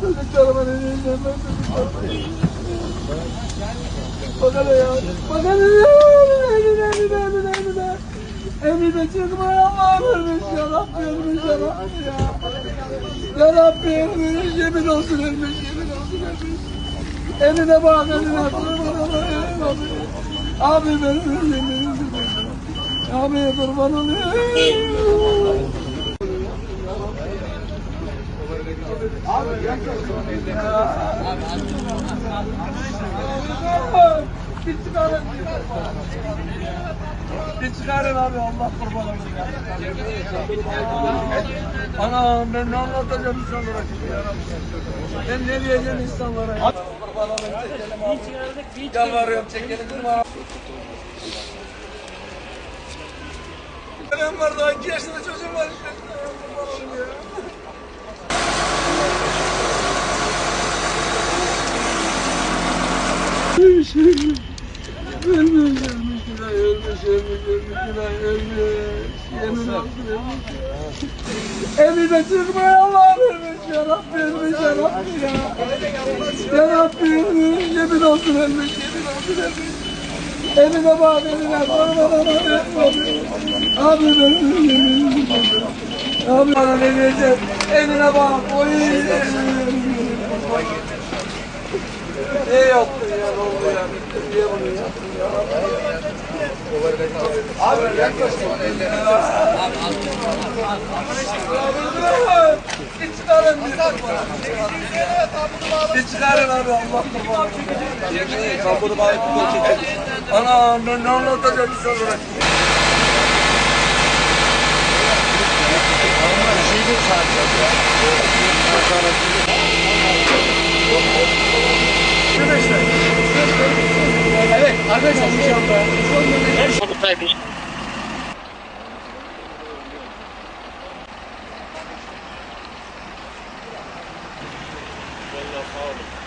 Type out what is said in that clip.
Çocuklarıma ne diyeceğim ben? Bak hele ya. Bak hele ya. Emine emine emine emine. Emine çıkmaya Allah vermiş ya Rabbi ölmüş ya Rabbi ya. Ya Rabbi ölmüş yemin olsun ölmüş yemin olsun ölmüş. Eline bak eline kurban olayım abi. Abi benim yemin olsun. Abi kurban olayım. Bir çıkarın. Bir çıkarın abi Allah kurban olsun. Anam ben ne anlatacağım insanlara şimdi ya Rabbi. Ben ne diyeceğim insanlara ya. Kurban olayım çekelim abi. Yalvarıyorum çekelim durma. Benim var daha iki yaşında çocuğum var işte. Kurban olayım ya. Ölmüş, ölmüş. Ölmüş, ölmüş, ölmüş, ölmüş, ölmüş, ölmüş. Yemin olsun ölmüş. Allah ölmüş ya Rabbi, ölmüş ya Rabbi ya. Ya ölmüş, yemin olsun ölmüş, yemin olsun ölmüş. Evine bak, evine ölmüş. Abi ben yemin Abi bana ne diyeceğim? Evine bak, oy. Niye yaptın ya? Ne oldu ya? Niye bunu yaptın ya? Abi yaklaşma. Bir çıkarın bir Bir çıkarın abi Allah kurban. Yemin kabını bağlı Ana ben ne anlatacağım insanlara? Evet arkadaşlar şu anda Sonuçtaymış. Well, no problem.